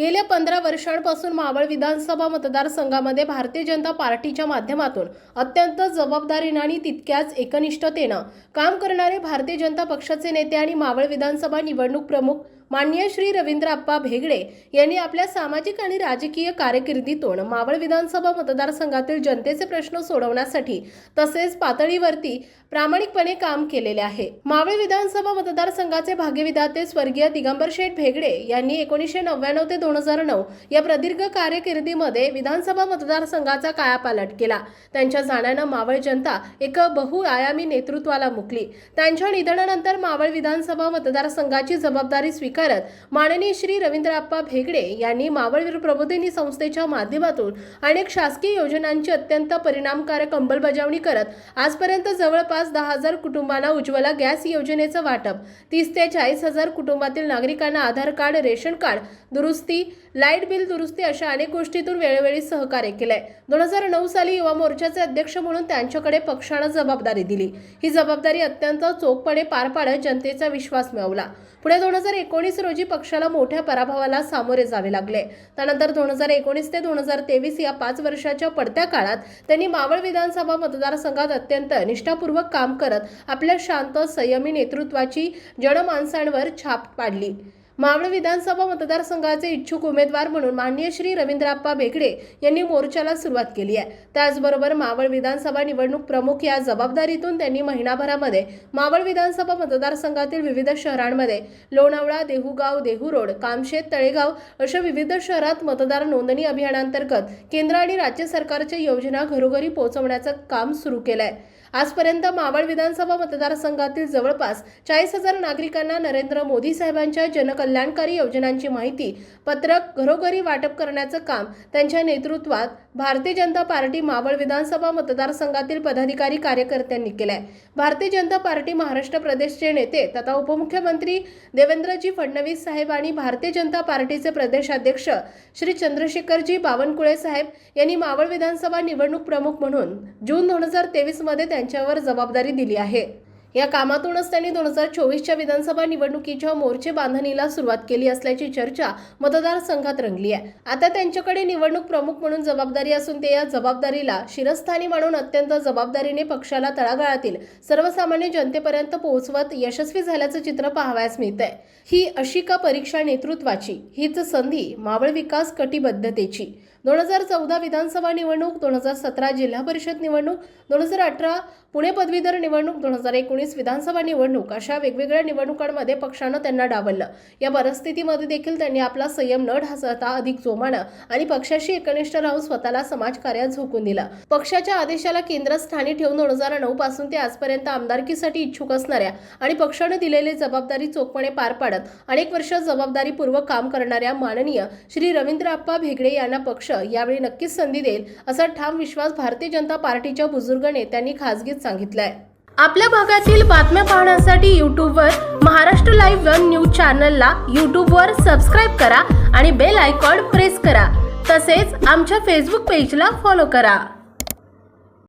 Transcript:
गेल्या पंधरा वर्षांपासून मावळ विधानसभा मतदारसंघामध्ये भारतीय जनता पार्टीच्या माध्यमातून अत्यंत जबाबदारीनं आणि तितक्याच एकनिष्ठतेनं काम करणारे भारतीय जनता पक्षाचे नेते आणि मावळ विधानसभा निवडणूक प्रमुख मान्य श्री रवींद्र आप्पा भेगडे यांनी आपल्या सामाजिक आणि राजकीय कारकिर्दीतून मावळ विधानसभा मतदारसंघातील जनतेचे प्रश्न सोडवण्यासाठी तसेच पातळीवरती प्रामाणिकपणे काम केलेले आहे. मावळ विधानसभा मतदारसंघाचे भाग्यविधाते स्वर्गीय दिगंबर शेठ भेगडे यांनी एकोणीसशे नव्याण्णव ते दोन हजार नऊ या प्रदीर्घ कारकिर्दीमध्ये विधानसभा मतदारसंघाचा कायापालट केला. त्यांच्या जाण्यानं मावळ जनता एक बहुआयामी नेतृत्वाला मुकली. त्यांच्या निधनानंतर मावळ विधानसभा मतदारसंघाची जबाबदारी स्वीकार करत माननीय श्री रवींद्रप्पा भेगडे यांनी मावळवीर प्रबोधिनी संस्थेच्या माध्यमातून अनेक शासकीय योजनांची अत्यंत परिणामकारक अंमलबजावणी करत आजपर्यंत जवळपास दहा हजार कुटुंबांना उज्ज्वला गॅस योजनेचं वाटप तीस ते चाळीस हजार कुटुंबातील नागरिकांना आधार कार्ड रेशन कार्ड दुरुस्ती लाइट बिल दुरुस्ती अशा अनेक गोष्टीतून वेळोवेळी सहकार्य केलंय. दोन हजार नऊ साली युवा मोर्चाचे अध्यक्ष म्हणून त्यांच्याकडे पक्षानं जबाबदारी दिली. ही जबाबदारी अत्यंत चोखपणे पार पाडत जनतेचा विश्वास मिळवला. पुढे दोन हजार एकोणीस रोजी पक्षाला मोठ्या पराभवाला सामोरे जावे लागले. त्यानंतर दोन हजार एकोणीस ते दोन हजार तेवीस या पाच वर्षाच्या पडत्या काळात त्यांनी मावळ विधानसभा मतदारसंघात अत्यंत निष्ठापूर्वक काम करत आपल्या शांत संयमी नेतृत्वाची जनमानसांवर छाप पाडली. मावळ विधानसभा मतदारसंघाचे इच्छुक उमेदवार म्हणून माननीय श्री रवींद्रप्पा बेगडे यांनी मोर्चाला सुरुवात केली आहे. त्याचबरोबर मावळ विधानसभा निवडणूक प्रमुख या जबाबदारीतून त्यांनी महिनाभरामध्ये मावळ विधानसभा मतदारसंघातील विविध शहरांमध्ये लोणावळा देहूगाव देहू रोड कामशेत तळेगाव अशा विविध शहरात मतदार नोंदणी अभियानांतर्गत केंद्र आणि राज्य सरकारच्या योजना घरोघरी पोहोचवण्याचं काम सुरू केलं आहे आजपर्यंत मावळ विधानसभा मतदारसंघातील जवळपास चाळीस हजार नागरिकांना नरेंद्र मोदी साहेबांच्या कल्याणकारी योजनांची माहिती पत्रक घरोघरी वाटप करण्याचं काम त्यांच्या नेतृत्वात भारतीय जनता पार्टी मावळ विधानसभा मतदारसंघातील पदाधिकारी कार्यकर्त्यांनी केलंय. भारतीय जनता पार्टी महाराष्ट्र प्रदेशचे नेते तथा उपमुख्यमंत्री देवेंद्रजी फडणवीस साहेब आणि भारतीय जनता पार्टीचे प्रदेशाध्यक्ष श्री चंद्रशेखरजी बावनकुळे साहेब यांनी मावळ विधानसभा निवडणूक प्रमुख म्हणून जून दोन हजार तेवीसमध्ये त्यांच्यावर जबाबदारी दिली आहे. या कामातूनच त्यांनी दोन हजार चोवीसच्या विधानसभा निवडणुकीच्या मोर्चे बांधणीला सुरुवात केली असल्याची चर्चा मतदारसंघात रंगली आहे. आता त्यांच्याकडे निवडणूक प्रमुख म्हणून जबाबदारी असून ते या जबाबदारीला शिरस्थानी मानून अत्यंत जबाबदारीने पक्षाला तळागाळातील सर्वसामान्य जनतेपर्यंत पोहोचवत यशस्वी झाल्याचं चित्र पाहावयास मिळतंय. ही अशी का परीक्षा नेतृत्वाची? हीच संधी मावळ विकास कटिबद्धतेची. दोन हजार चौदा विधानसभा निवडणूक दोन हजार सतरा जिल्हा परिषद निवडणूक दोन हजार अठरा पुणे पदवीधर निवडणूक दोन हजार एकोणीस विधानसभा निवडणूक अशा वेगवेगळ्या निवडणुकांमध्ये पक्षानं त्यांना डावललं. या परिस्थितीमध्ये देखील त्यांनी आपला संयम न ढासळता अधिक जोमानं आणि पक्षाशी एकनिष्ठ राहून स्वतःला समाजकार्यात झोकून दिलं. पक्षाच्या आदेशाला केंद्रस्थानी ठेवून दोन हजार नऊ पासून ते आजपर्यंत आमदारकीसाठी इच्छुक असणाऱ्या आणि पक्षानं दिलेली जबाबदारी चोखपणे पार पाडत अनेक वर्ष जबाबदारीपूर्वक काम करणाऱ्या माननीय श्री रवींद्र आप्पा भेगडे यांना पक्ष पक्ष यावेळी नक्कीच संधी देईल असा ठाम विश्वास भारतीय जनता पार्टीच्या बुजुर्ग नेत्यांनी खासगीत सांगितलाय. आपल्या भागातील बातम्या पाहण्यासाठी यूट्यूबवर महाराष्ट्र लाईव्ह वन न्यूज चॅनलला यूट्यूबवर सबस्क्राईब करा आणि बेल आयकॉन प्रेस करा. तसेच आमच्या फेसबुक पेजला फॉलो करा.